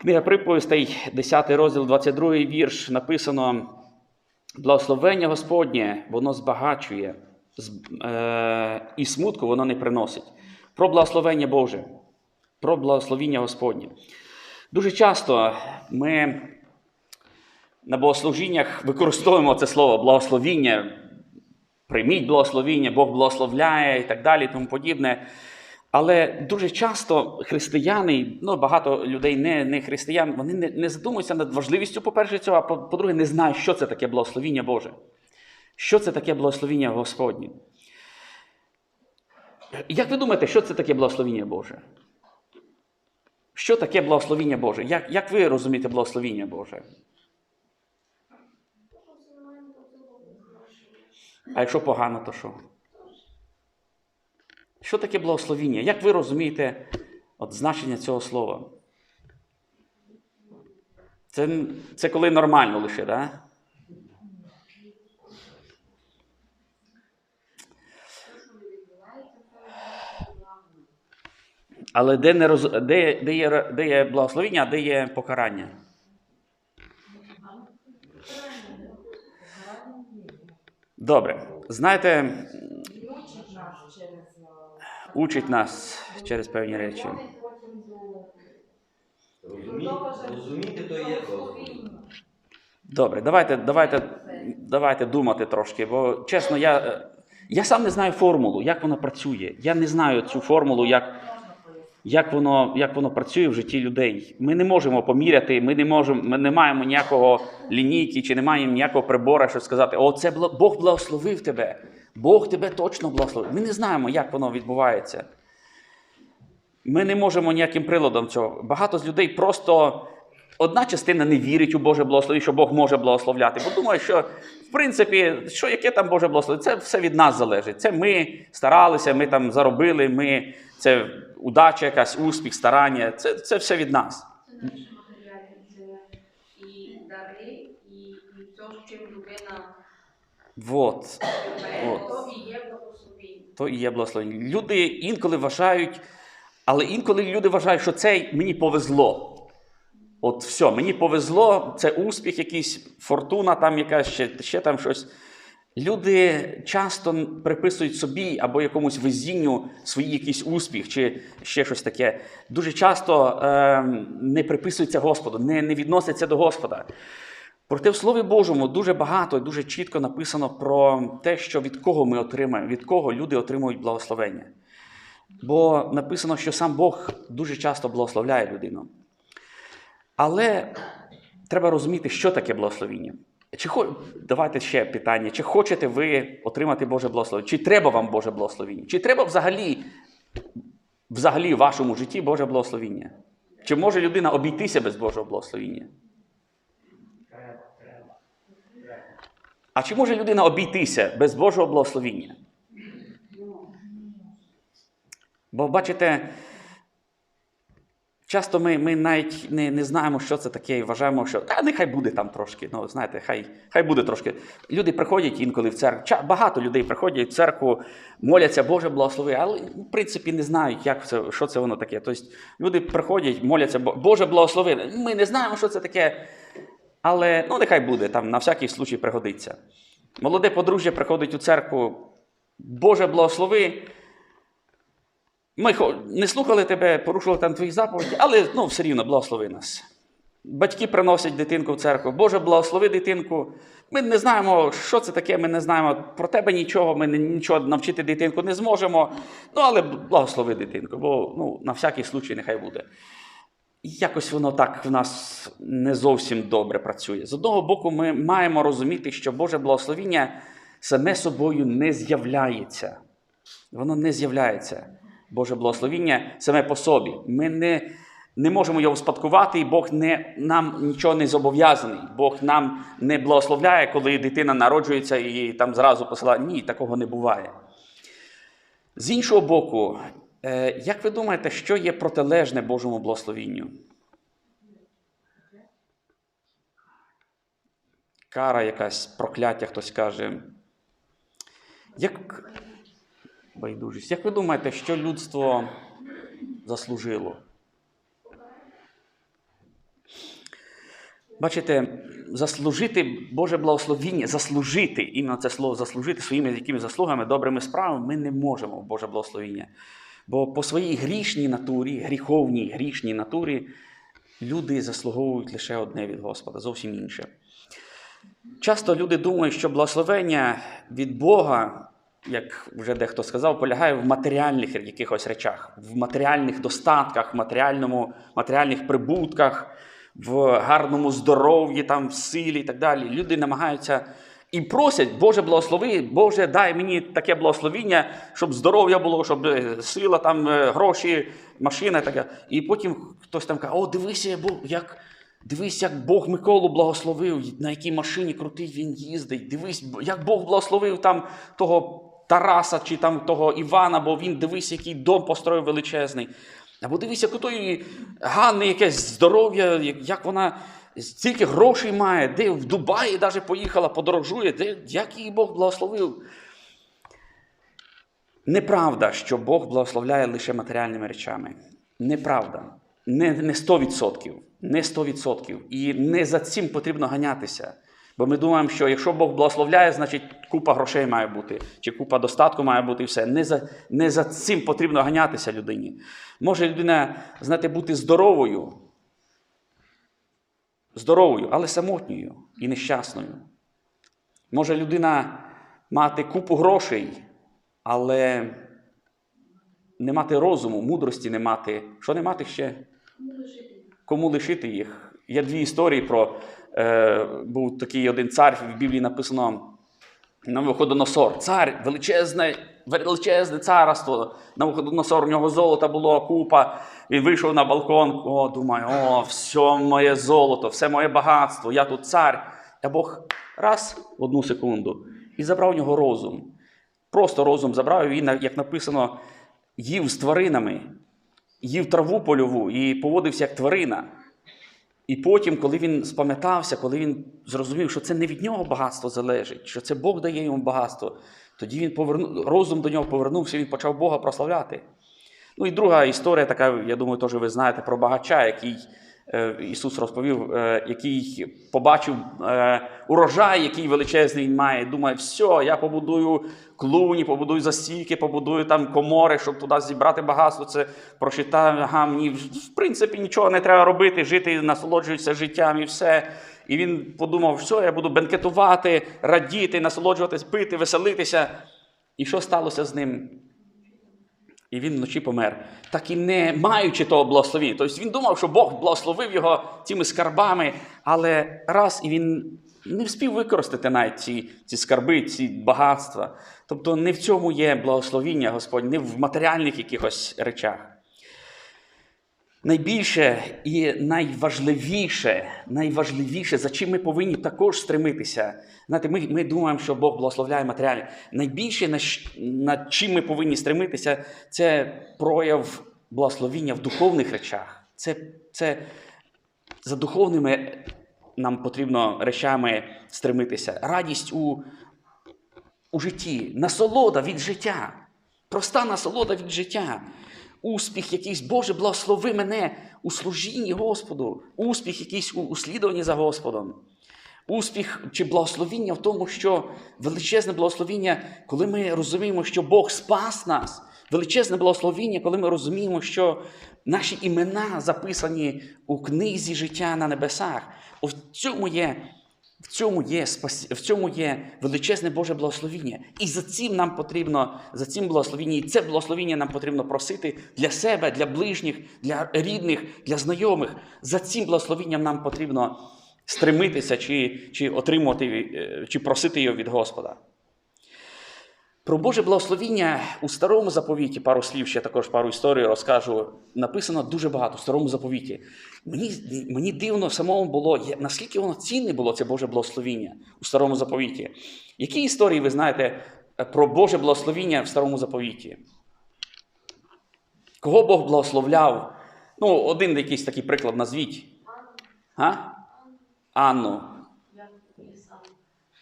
Книга приповістей, 10 розділ, 22 вірш, написано: Благословення Господнє, воно збагачує, е, і смутку воно не приносить. Про благословення Боже, про благословіння Господнє. Дуже часто ми на богослужіннях використовуємо це слово благословіння, прийміть благословіння, Бог благословляє і так далі, і тому подібне. Але дуже часто християни, ну багато людей не, не християн, вони не, не задумуються над важливістю, по-перше, цього, а по- по-друге, не знають, що це таке благословіння Боже. Що це таке благословіння Господнє? Як ви думаєте, що це таке благословіння Боже? Що таке благословіння Боже? Як, як ви розумієте благословіння Боже? А якщо погано, то що? Що таке благословіння? Як ви розумієте от значення цього слова? Це, це коли нормально лише, так? Але де, не роз... де, де, є, де є благословіння, а де є покарання? Добре. Знаєте, Учить нас через е, учить нас через певні речі. Розуміти, то є Добре, давайте, давайте, давайте думати трошки, бо чесно, я, я сам не знаю формулу, як вона працює. Я не знаю цю формулу, як, як, воно, як воно працює в житті людей. Ми не можемо поміряти, ми не можемо, ми не маємо ніякого лінійки чи не маємо ніякого прибора, щоб сказати, о, це Бог благословив тебе. Бог тебе точно благословив. Ми не знаємо, як воно відбувається. Ми не можемо ніяким приладом цього. Багато з людей просто одна частина не вірить у Боже благословення, що Бог може благословляти, бо думає, що в принципі, що яке там Боже благословення, це все від нас залежить. Це ми старалися, ми там заробили, ми це удача, якась успіх, старання. Це, це все від нас. Це наші матеріальні це і дари, і, і все, з чим людина Вот. От. то і є благословення. Люди інколи вважають, але інколи люди вважають, що це мені повезло. От все, мені повезло, це успіх, якийсь, фортуна там якась, ще, ще там щось. Люди часто приписують собі або якомусь везінню свій якийсь успіх чи ще щось таке. Дуже часто е, не приписуються Господу, не, не відносяться до Господа. Проте в Слові Божому дуже багато і дуже чітко написано про те, що від кого ми отримаємо, від кого люди отримують благословення. Бо написано, що сам Бог дуже часто благословляє людину. Але треба розуміти, що таке благословіння. Чи. Давайте ще питання: чи хочете ви отримати Боже благословення? Чи треба вам Боже благословення? Чи треба взагалі, взагалі в вашому житті Боже благословення? Чи може людина обійтися без Божого благословення? А чи може людина обійтися без Божого благословіння? Бо бачите, часто ми, ми навіть не, не знаємо, що це таке, і вважаємо, що та нехай буде там трошки. Ну, знаєте, хай, хай буде трошки. Люди приходять інколи в церкву. Багато людей приходять в церкву, моляться, Боже благослови, але в принципі не знають, як це, що це воно таке. Тобто люди приходять, моляться, Боже благослови. Ми не знаємо, що це таке. Але ну, нехай буде, там на всякий случай пригодиться. Молоде подружжя приходить у церкву, Боже благослови. Ми не слухали тебе, порушували там твої заповіді, але ну, все рівно благослови нас. Батьки приносять дитинку в церкву. Боже, благослови дитинку. Ми не знаємо, що це таке, ми не знаємо про тебе нічого, ми нічого навчити дитинку не зможемо. Ну, але благослови дитинку, бо ну, на всякий случай нехай буде. Якось воно так в нас не зовсім добре працює. З одного боку, ми маємо розуміти, що Боже благословіння саме собою не з'являється. Воно не з'являється. Боже благословіння саме по собі. Ми не, не можемо його успадкувати, і Бог не, нам нічого не зобов'язаний. Бог нам не благословляє, коли дитина народжується і там зразу посилає. Ні, такого не буває. З іншого боку, як ви думаєте, що є протилежне Божому благословінню? Кара якась, прокляття, хтось каже. Як байдужість. Як ви думаєте, що людство заслужило? Бачите, заслужити Боже благословіння, заслужити, іменно це слово заслужити своїми якими заслугами, добрими справами, ми не можемо Боже благословіння. Бо по своїй грішній натурі, гріховній грішній натурі, люди заслуговують лише одне від Господа, зовсім інше. Часто люди думають, що благословення від Бога, як вже дехто сказав, полягає в матеріальних якихось речах, в матеріальних достатках, в матеріальному, матеріальних прибутках, в гарному здоров'ї, там, в силі і так далі. Люди намагаються і просять, Боже, благослови, Боже, дай мені таке благословіння, щоб здоров'я було, щоб е, сила, там, е, гроші, машина таке. І потім хтось там каже, о, дивися, як. Дивись, як Бог Миколу благословив, на якій машині крутий він їздить. Дивись, як Бог благословив там того Тараса чи там того Івана, бо він дивись, який дом построїв величезний. Або дивись, як у тої Ганни якесь здоров'я, як вона стільки грошей має, де в Дубаї навіть поїхала, подорожує, де, як її Бог благословив. Неправда, що Бог благословляє лише матеріальними речами. Неправда. Не, не 100%. Не 100%. І не за цим потрібно ганятися. Бо ми думаємо, що якщо Бог благословляє, значить купа грошей має бути, чи купа достатку має бути і все. Не за, не за цим потрібно ганятися людині. Може людина, знаєте, бути здоровою, здоровою, але самотньою і нещасною. Може людина мати купу грошей, але не мати розуму, мудрості не мати. Що не мати ще? Кому лишити їх? Є дві історії про е, був такий один цар, в Біблії написано Навуходоносор. Цар, величезне, величезне царство. Навуходоносор, у нього золота було купа. Він вийшов на балкон, о, думає, о, все моє золото, все моє багатство, я тут цар. А Бог раз одну секунду і забрав у нього розум. Просто розум забрав, і він, як написано, їв з тваринами, їв траву польову і поводився як тварина. І потім, коли він спам'ятався, коли він зрозумів, що це не від нього багатство залежить, що це Бог дає йому багатство, тоді він повернув, розум до нього повернувся, він почав Бога прославляти. Ну і друга історія, така, я думаю, теж ви знаєте про багача, який е, Ісус розповів, е, який побачив е, урожай, який величезний він має. Думає, все, я побудую клуні, побудую засіки, побудую там комори, щоб туди зібрати багатство. Це прочитав, ага, мені в принципі нічого не треба робити, жити, насолоджуюся життям і все. І він подумав, все, я буду бенкетувати, радіти, насолоджуватись, пити, веселитися. І що сталося з ним? І він вночі помер, так і не маючи того благословіння. Тобто він думав, що Бог благословив його цими скарбами, але раз і він не встиг використати навіть ці, ці скарби, ці багатства. Тобто не в цьому є благословіння Господь, не в матеріальних якихось речах. Найбільше і найважливіше, найважливіше, за чим ми повинні також стремитися. Знаєте, ми, ми думаємо, що Бог благословляє матеріально. Найбільше, над чим ми повинні стремитися, це прояв благословіння в духовних речах. Це, це за духовними нам потрібно речами стремитися. Радість у, у житті, насолода від життя, проста насолода від життя. Успіх якийсь, Боже, благослови мене у служінні Господу, успіх якийсь у, слідуванні за Господом. Успіх чи благословіння в тому, що величезне благословіння, коли ми розуміємо, що Бог спас нас, величезне благословіння, коли ми розуміємо, що наші імена записані у книзі життя на небесах. В цьому є, в цьому є, в цьому є величезне Боже благословіння. І за цим нам потрібно, за цим благословіння, і це благословіння нам потрібно просити для себе, для ближніх, для рідних, для знайомих. За цим благословінням нам потрібно стремитися чи, чи отримувати, е, чи просити його від Господа. Про Боже благословіння у старому заповіті, пару слів, ще також пару історій розкажу. Написано дуже багато в старому заповіті. Мені, мені дивно самому було, наскільки воно цінне було це Боже благословіння у старому заповіті. Які історії ви знаєте е, про Боже благословіння в старому заповіті? Кого Бог благословляв? Ну, один якийсь такий приклад назвіть. А? Анну.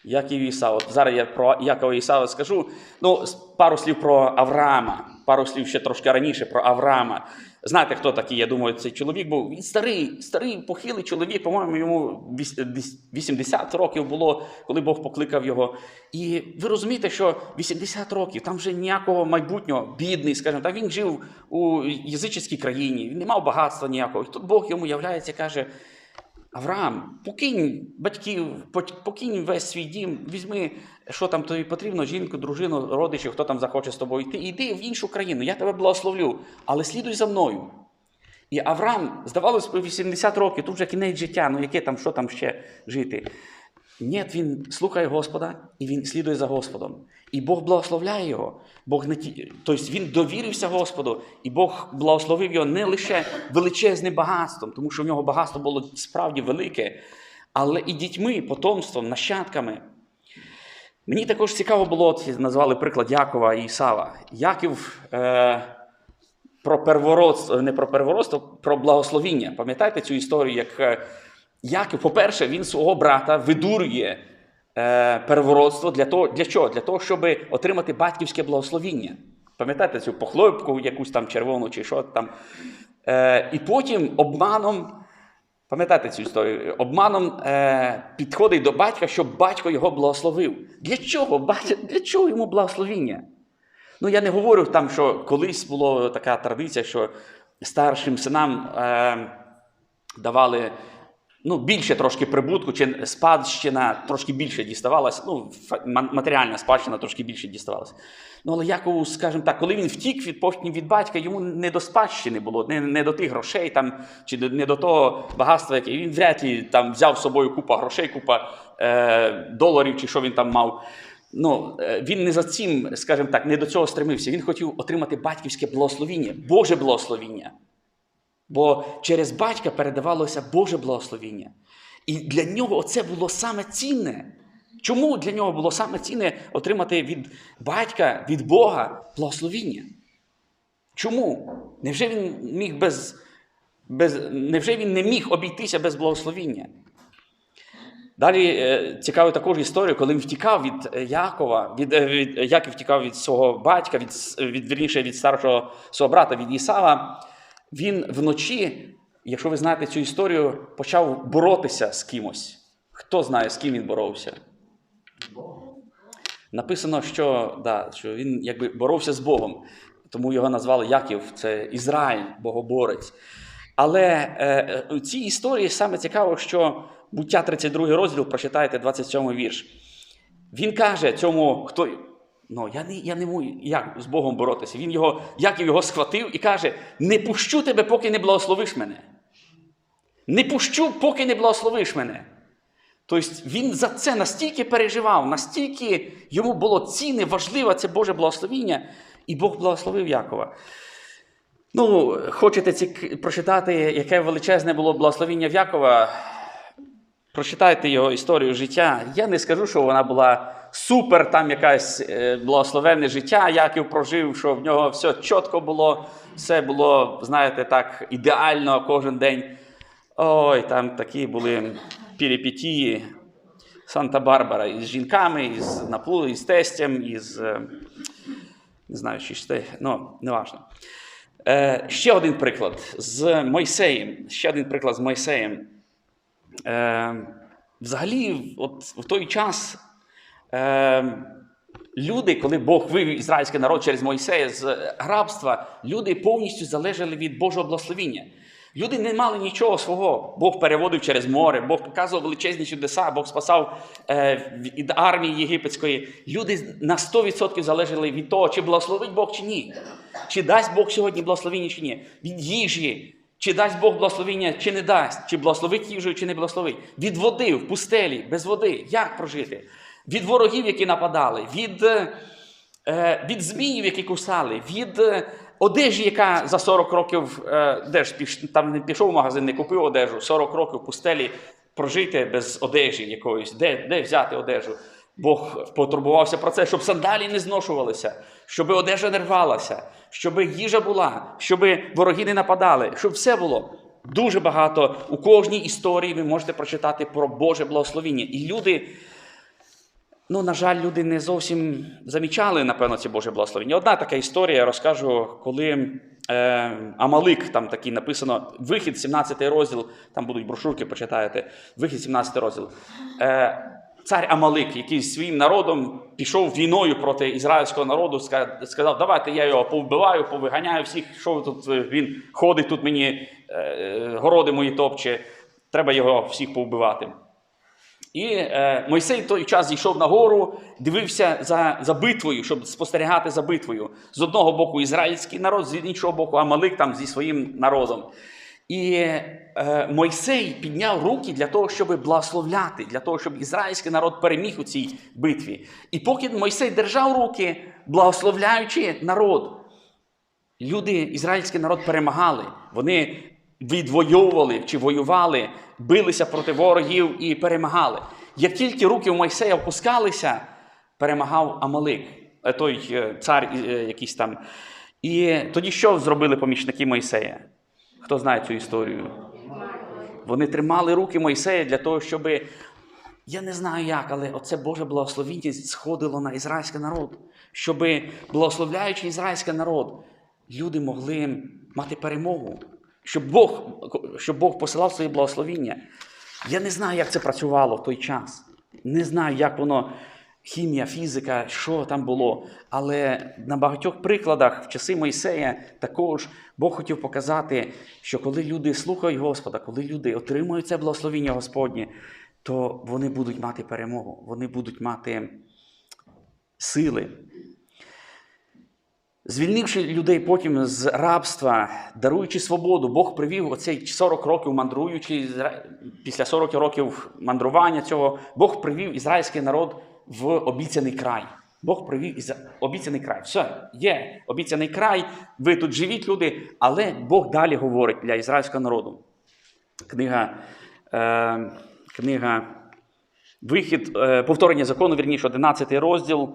Яків і Ісав. От зараз я про Якова Ісава скажу. Ну, пару слів про Авраама. пару слів ще трошки раніше про Авраама. Знаєте, хто такий? Я думаю, цей чоловік був. Він старий, старий, похилий чоловік, по-моєму, йому 80 років було, коли Бог покликав його. І ви розумієте, що 80 років, там вже ніякого майбутнього, бідний, скажімо, так, він жив у язичницькій країні, він не мав багатства ніякого. І тут Бог йому являється каже: Авраам, покинь батьків, покинь весь свій дім, візьми, що там тобі потрібно, жінку, дружину, родичів, хто там захоче з тобою йти, Іди в іншу країну, я тебе благословлю, але слідуй за мною. І Авраам, здавалось, 80 років, тут вже кінець життя, ну яке там, що там ще жити. Ні, він слухає Господа і він слідує за Господом. І Бог благословляє його. Бог не ті... Тобто він довірився Господу, і Бог благословив його не лише величезним багатством, тому що в нього багатство було справді велике, але і дітьми, потомством, нащадками. Мені також цікаво було, назвали приклад Якова і Ісава. Яків е, про первородство, не про первородство, про благословіння. Пам'ятаєте цю історію, як е, Яків, по-перше, він свого брата видурює е, первородство для того, для чого? Для того, щоб отримати батьківське благословіння. Пам'ятаєте цю похлопку, якусь там червону чи що там. Е, і потім обманом, пам'ятаєте цю історію, обманом е, підходить до батька, щоб батько його благословив. Для чого? Батя, для чого йому благословіння? Ну, я не говорю там, що колись була така традиція, що старшим синам е, давали ну, більше трошки прибутку, чи спадщина трошки більше діставалася, ну, матеріальна спадщина трошки більше діставалася. Ну, але Якову, скажімо так, коли він втік від, потім від батька, йому не до спадщини було, не, не до тих грошей там, чи не до того багатства, яке він вряд ли там взяв з собою купа грошей, купа е, доларів, чи що він там мав. Ну, е, він не за цим, скажімо так, не до цього стремився. Він хотів отримати батьківське благословіння, Боже благословіння. Бо через батька передавалося Боже благословіння. І для нього це було саме цінне. Чому для нього було саме цінне отримати від батька, від Бога благословіння? Чому? Невже він міг без, без, невже він не міг обійтися без благословіння? Далі е, цікаву також історію, коли він втікав від е, Якова, від, е, від, Яків втікав від свого батька, від, від, вірніше, від старшого свого брата, від Ісава, він вночі, якщо ви знаєте цю історію, почав боротися з кимось. Хто знає, з ким він боровся? Написано, що, да, що він якби боровся з Богом, тому його назвали Яків, це Ізраїль, богоборець. Але е, у цій історії саме цікаво, що буття 32 розділ, прочитайте 27 вірш. Він каже цьому, хто. Ну, я не, я не можу як з Богом боротися. Він його, Яків його схватив і каже: не пущу тебе, поки не благословиш мене. Не пущу, поки не благословиш мене. Тобто він за це настільки переживав, настільки йому було цінне, важливе це Боже благословіння, і Бог благословив Якова. Ну, хочете ці, прочитати, яке величезне було благословіння в Якова? Прочитайте його історію життя. Я не скажу, що вона була супер, там якась е, благословенне життя, Яків прожив, що в нього все чітко було, все було, знаєте, так, ідеально кожен день. Ой, там такі були перипетії Санта-Барбара із жінками, із наплу, із тестем, із. е, Не знаю, чи ж ну, неважно. Е, ще один приклад з Мойсеєм. Ще один приклад з Мойсеєм. Е, взагалі, от в той час е, люди, коли Бог вивів ізраїльський народ через Мойсея з рабства, люди повністю залежали від Божого благословіння. Люди не мали нічого свого. Бог переводив через море, Бог показував величезні чудеса, Бог спасав е, від армії єгипетської. Люди на 100% залежали від того, чи благословить Бог чи ні. Чи дасть Бог сьогодні благословіння чи ні. Від їжі, чи дасть Бог благословіння, чи не дасть, чи благословить їжею, чи не благословить. Від води в пустелі, без води. Як прожити? Від ворогів, які нападали, від, е, е, від зміїв, які кусали, від е, одежі, яка за 40 років, де ж там не пішов в магазин, не купив одежу, 40 років в пустелі прожити без одежі якоїсь, де, де взяти одежу. Бог потурбувався про це, щоб сандалі не зношувалися, щоб одежа не рвалася, щоб їжа була, щоб вороги не нападали, щоб все було. Дуже багато у кожній історії ви можете прочитати про Боже благословіння. І люди Ну, на жаль, люди не зовсім замічали, напевно, ці Божі благословення. Одна така історія, я розкажу, коли е, Амалик, там такий написано, вихід, 17 розділ, там будуть брошурки, почитаєте, вихід, 17 розділ. Е, цар Амалик, який своїм народом пішов війною проти ізраїльського народу, сказав, давайте я його повбиваю, повиганяю всіх, що тут е, він ходить, тут мені е, городи мої топче, треба його всіх повбивати. І е, Мойсей той час зійшов на гору, дивився за, за битвою, щоб спостерігати за битвою. З одного боку ізраїльський народ, з іншого боку Амалик там зі своїм народом. І е, Мойсей підняв руки для того, щоб благословляти, для того, щоб ізраїльський народ переміг у цій битві. І поки Мойсей держав руки, благословляючи народ, люди, ізраїльський народ перемагали. Вони відвоювали чи воювали, билися проти ворогів і перемагали. Як тільки руки у Мойсея опускалися, перемагав Амалик, е, той е, цар е, якийсь там. І тоді що зробили помічники Мойсея? Хто знає цю історію? Вони тримали руки Мойсея для того, щоб. Я не знаю як, але оце Боже благословіння сходило на ізраїльський народ, щоб, благословляючи ізраїльський народ, люди могли мати перемогу, щоб Бог, щоб Бог посилав свої благословіння. Я не знаю, як це працювало в той час. Не знаю, як воно, хімія, фізика, що там було. Але на багатьох прикладах в часи Мойсея також Бог хотів показати, що коли люди слухають Господа, коли люди отримують це благословіння Господнє, то вони будуть мати перемогу, вони будуть мати сили. Звільнивши людей потім з рабства, даруючи свободу, Бог привів оцей 40 років мандруючи, після 40 років мандрування цього, Бог привів ізраїльський народ в обіцяний край. Бог привів із... обіцяний край. Все, є обіцяний край, ви тут живіть, люди, але Бог далі говорить для ізраїльського народу. Книга, е, книга Вихід, е, повторення закону, вірніше, 11 розділ.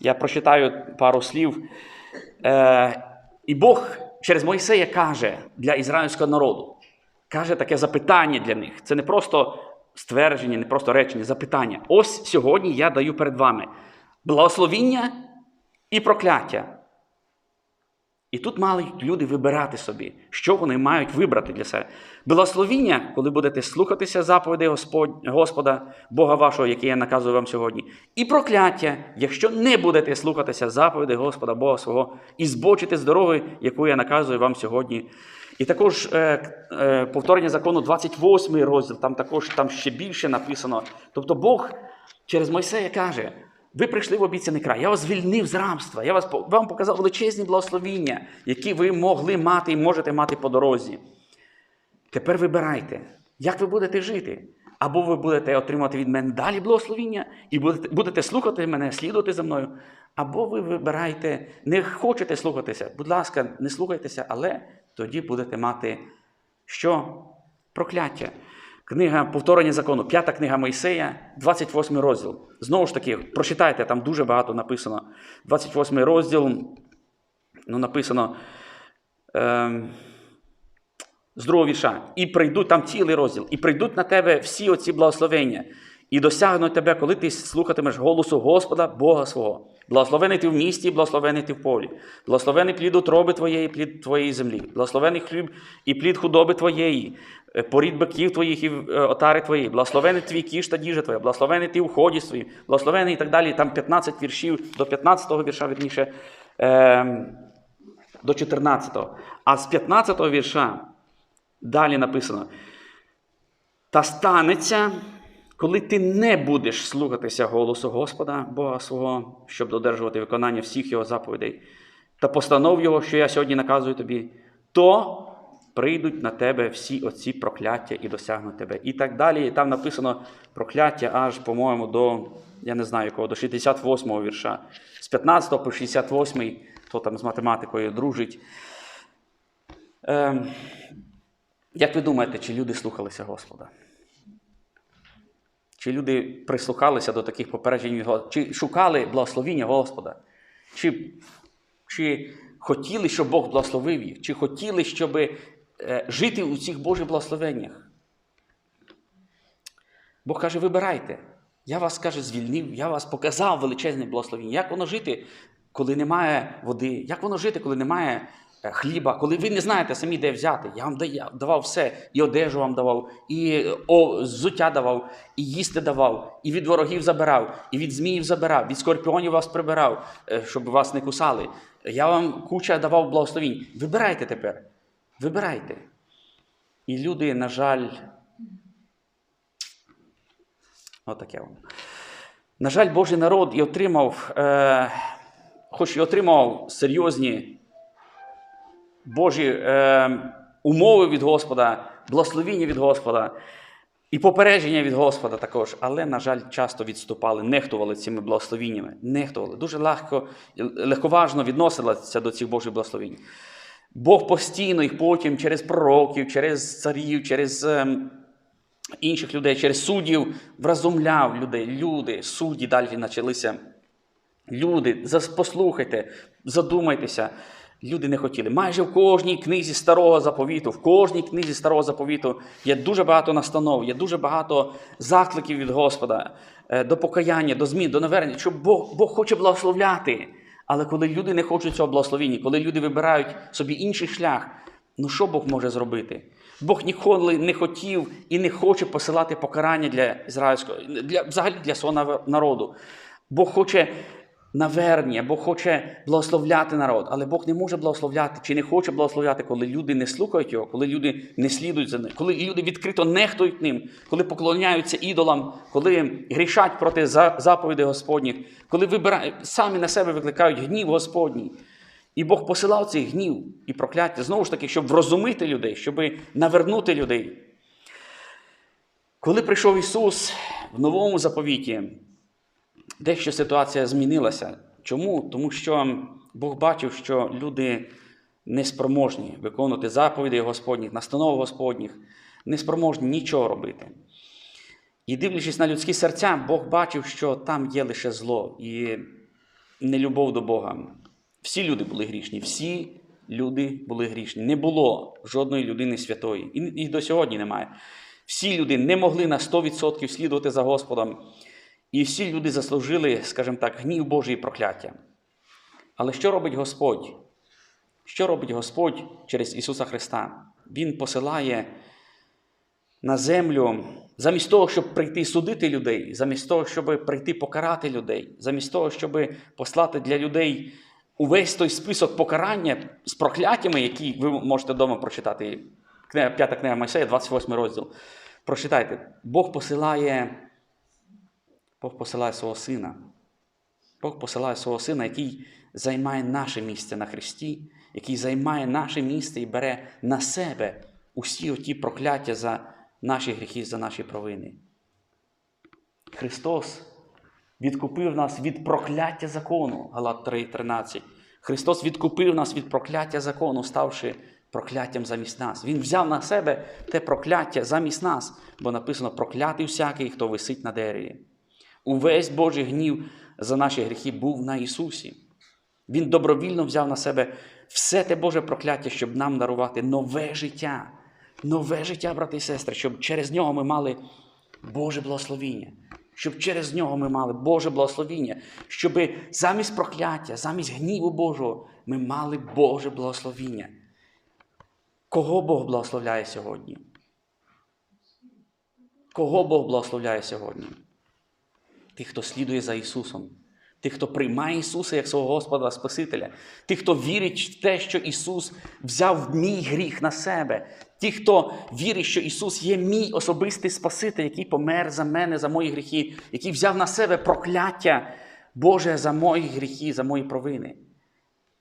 Я прочитаю пару слів. Е, і Бог через Мойсея каже для ізраїльського народу, каже таке запитання для них. Це не просто ствердження, не просто речення, запитання. Ось сьогодні я даю перед вами благословіння і прокляття. І тут мали люди вибирати собі, що вони мають вибрати для себе. Благословіння, коли будете слухатися заповідей Господа, Бога вашого, який я наказую вам сьогодні, і прокляття, якщо не будете слухатися заповідей Господа Бога свого і збочите з дороги, яку я наказую вам сьогодні. І також е, е, повторення закону 28 розділ, там також там ще більше написано. Тобто Бог через Мойсея каже: ви прийшли в обіцяний край, я вас звільнив з рабства, я вас, вам показав величезні благословіння, які ви могли мати і можете мати по дорозі. Тепер вибирайте, як ви будете жити. Або ви будете отримати від мене далі благословіння і будете, будете слухати мене, слідувати за мною. Або ви вибираєте, не хочете слухатися. Будь ласка, не слухайтеся, але тоді будете мати що? Прокляття. Книга повторення закону, п'ята книга Мойсея, 28 розділ. Знову ж таки, прочитайте, там дуже багато написано. 28 розділ, ну, написано. е, з другого вірша. І прийдуть там цілий розділ, і прийдуть на тебе всі оці благословення, і досягнуть тебе, коли ти слухатимеш голосу Господа, Бога свого. Благословений ти в місті, благословений ти в полі. Благословений плід утроби твоєї, плід твоєї землі. Благословений хліб і плід худоби твоєї, е, порід биків твоїх і е, отари твої. Благословений твій кіш та діжа твоя. Благословений ти в ході своїм. Благословений і так далі. Там 15 віршів, до 15-го вірша, вірніше, е, до 14-го. А з 15-го вірша Далі написано: Та станеться, коли ти не будеш слухатися голосу Господа, Бога свого, щоб додержувати виконання всіх його заповідей, та постанов його, що я сьогодні наказую тобі, то прийдуть на тебе всі оці прокляття і досягнуть тебе. І так далі. Там написано прокляття аж, по-моєму, до, я не знаю якого, до 68-го вірша. З 15 по 68, хто там з математикою дружить. Ем, як ви думаєте, чи люди слухалися Господа? Чи люди прислухалися до таких попереджень, від Го- чи шукали благословіння Господа? Чи, чи хотіли, щоб Бог благословив їх? Чи хотіли, щоб е, жити у цих Божих благословеннях? Бог каже: вибирайте. Я вас каже, звільнив, я вас показав величезне благословіння. Як воно жити, коли немає води? Як воно жити, коли немає хліба, коли ви не знаєте самі, де взяти? Я вам давав все, і одежу вам давав, і е, взуття давав, і їсти давав, і від ворогів забирав, і від зміїв забирав, від скорпіонів вас прибирав, е, щоб вас не кусали. Я вам куча давав благословінь. Вибирайте тепер. Вибирайте. І люди, на жаль, отаке воно. На жаль, Божий народ і отримав, е, хоч і отримав серйозні Божі е, умови від Господа, благословіння від Господа і попередження від Господа також, але, на жаль, часто відступали, нехтували цими благословіннями. Нехтували. Дуже легко, легковажно відносилися до цих Божих благословінь. Бог постійно їх потім через пророків, через царів, через ем, інших людей, через суддів вразумляв людей. Люди, судді далі почалися. Люди, послухайте, задумайтеся. Люди не хотіли. Майже в кожній книзі старого заповіту, в кожній книзі старого заповіту є дуже багато настанов, є дуже багато закликів від Господа е, до покаяння, до змін, до навернення, що Бог, Бог хоче благословляти. Але коли люди не хочуть цього благословіння, коли люди вибирають собі інший шлях, ну що Бог може зробити? Бог ніколи не хотів і не хоче посилати покарання для ізраїльського, для, взагалі для свого народу. Бог хоче навернення, Бог хоче благословляти народ, але Бог не може благословляти чи не хоче благословляти, коли люди не слухають його, коли люди не слідують за ним, коли люди відкрито нехтують ним, коли поклоняються ідолам, коли грішать проти заповідей Господніх, коли вибирають, самі на себе викликають гнів Господній. І Бог посилав цей гнів і прокляття, знову ж таки, щоб врозумити людей, щоб навернути людей. Коли прийшов Ісус в новому заповіті, дещо ситуація змінилася. Чому? Тому що Бог бачив, що люди неспроможні виконувати заповіді Господніх, настанови Господніх, неспроможні нічого робити. І дивлячись на людські серця, Бог бачив, що там є лише зло і нелюбов до Бога. Всі люди були грішні, всі люди були грішні. Не було жодної людини святої. І, і до сьогодні немає. Всі люди не могли на 100% слідувати за Господом. І всі люди заслужили, скажімо так, гнів Божий і прокляття. Але що робить Господь? Що робить Господь через Ісуса Христа? Він посилає на землю замість того, щоб прийти судити людей, замість того, щоб прийти покарати людей, замість того, щоб послати для людей увесь той список покарання з прокляттями, які ви можете вдома прочитати. П'ята книга Мойсея, 28 розділ. Прочитайте. Бог посилає, Бог посилає свого сина. Бог посилає свого сина, який займає наше місце на Христі, який займає наше місце і бере на себе усі оті прокляття за наші гріхи, за наші провини. Христос відкупив нас від прокляття закону, Галат 3,13. Христос відкупив нас від прокляття закону, ставши прокляттям замість нас. Він взяв на себе те прокляття замість нас, бо написано проклятий всякий, хто висить на дереві. Увесь Божий гнів за наші гріхи був на Ісусі. Він добровільно взяв на себе все те Боже прокляття, щоб нам дарувати нове життя. Нове життя, брати і сестри, щоб через нього ми мали Боже благословіння. Щоб через нього ми мали Боже благословіння, щоб замість прокляття, замість гніву Божого ми мали Боже благословіння. Кого Бог благословляє сьогодні? Кого Бог благословляє сьогодні? Тих, хто слідує за Ісусом, тих, хто приймає Ісуса як свого Господа Спасителя, тих, хто вірить в те, що Ісус взяв мій гріх на себе, ті, хто вірить, що Ісус є мій особистий Спаситель, який помер за мене, за мої гріхи, який взяв на себе прокляття Боже за мої гріхи, за мої провини.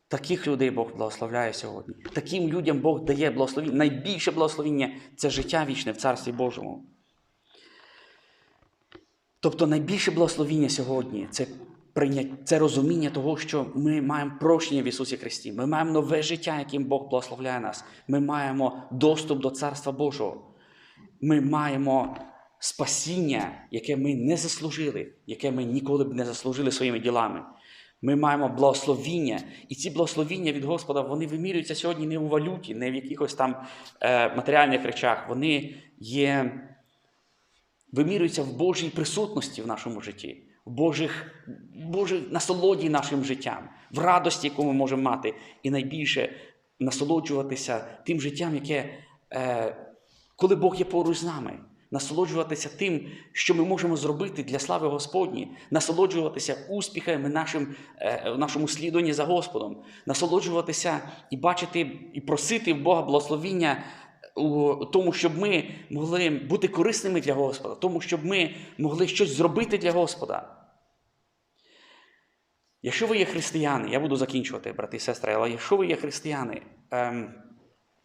Таких людей Бог благословляє сьогодні. Таким людям Бог дає благословіння. Найбільше благословіння це життя вічне в Царстві Божому. Тобто найбільше благословіння сьогодні це це розуміння того, що ми маємо прощення в Ісусі Христі. Ми маємо нове життя, яким Бог благословляє нас. Ми маємо доступ до Царства Божого. Ми маємо спасіння, яке ми не заслужили, яке ми ніколи б не заслужили своїми ділами. Ми маємо благословіння, і ці благословіння від Господа вони вимірюються сьогодні не у валюті, не в якихось там е, матеріальних речах. Вони є вимірюється в Божій присутності в нашому житті, в Божих, Божій насолоді нашим життям, в радості, яку ми можемо мати, і найбільше насолоджуватися тим життям, яке, е, коли Бог є поруч з нами. Насолоджуватися тим, що ми можемо зробити для слави Господні, насолоджуватися успіхами нашим, е, в нашому слідуванні за Господом, насолоджуватися і бачити, і просити в Бога благословіння у тому, щоб ми могли бути корисними для Господа, тому, щоб ми могли щось зробити для Господа. Якщо ви є християни, я буду закінчувати, брати і сестри, але якщо ви є християни, ем,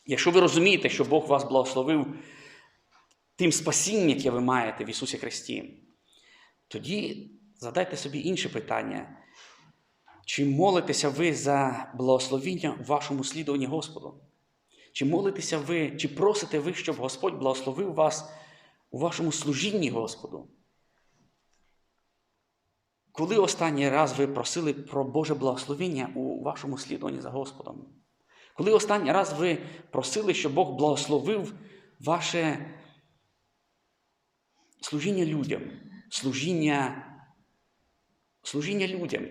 якщо ви розумієте, що Бог вас благословив тим спасінням, яке ви маєте в Ісусі Христі, тоді задайте собі інше питання. Чи молитеся ви за благословіння в вашому слідуванні Господу? Чи молитеся ви, чи просите ви, щоб Господь благословив вас у вашому служінні Господу? Коли останній раз ви просили про Боже благословіння у вашому слідуванні за Господом? Коли останній раз ви просили, щоб Бог благословив ваше служіння людям, служіння, служіння людям?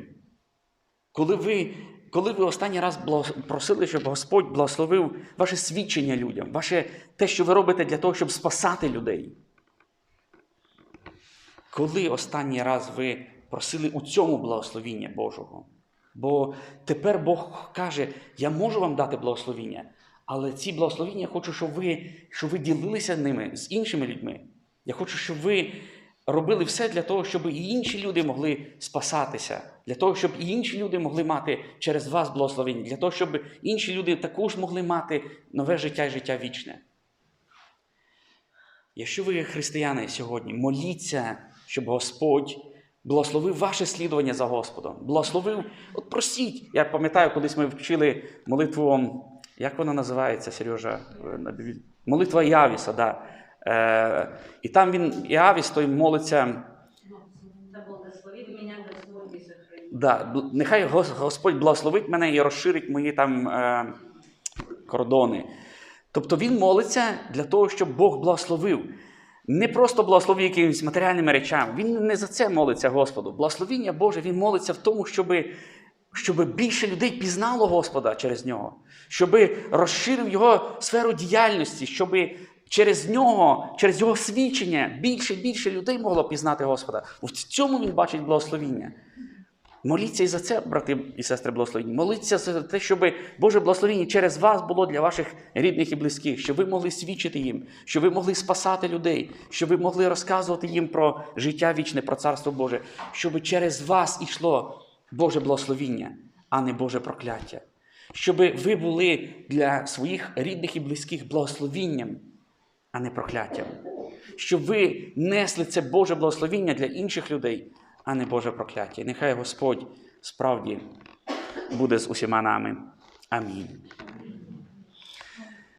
Коли ви, коли ви останній раз просили, щоб Господь благословив ваше свідчення людям, ваше те, що ви робите для того, щоб спасати людей? Коли останній раз ви просили у цьому благословіння Божого? Бо тепер Бог каже: я можу вам дати благословіння, але ці благословіння я хочу, щоб ви, щоб ви ділилися ними з іншими людьми. Я хочу, щоб ви робили все для того, щоб і інші люди могли спасатися, для того, щоб і інші люди могли мати через вас благословення, для того, щоб інші люди також могли мати нове життя і життя вічне. Якщо ви християни сьогодні, моліться, щоб Господь благословив ваше слідування за Господом. Благословив, от просіть. Я пам'ятаю, колись ми вчили молитву, як вона називається, Сережа? Молитва Явіса, да. Е, і там він, Явіс, той молиться. Да нехай Господь благословить мене і розширить мої там е, кордони. Тобто він молиться для того, щоб Бог благословив. Не просто благословив якимись матеріальними речами. Він не за це молиться Господу. Благословіння Боже, він молиться в тому, щоб, щоб більше людей пізнало Господа через нього, щоб розширив його сферу діяльності, щоб через нього, через його свідчення більше і більше людей могло пізнати Господа. В цьому він бачить благословіння. Моліться і за це, брати і сестри благословені. Моліться за те, щоб Боже благословіння через вас було для ваших рідних і близьких, щоб ви могли свідчити їм, щоб ви могли спасати людей, щоб ви могли розказувати їм про життя вічне, про царство Боже, щоб через вас ішло Боже благословіння, а не Боже прокляття. Щоб ви були для своїх рідних і близьких благословінням, а не прокляттям. Щоб ви несли це Боже благословіння для інших людей, а не Боже прокляття. Нехай Господь справді буде з усіма нами. Амінь.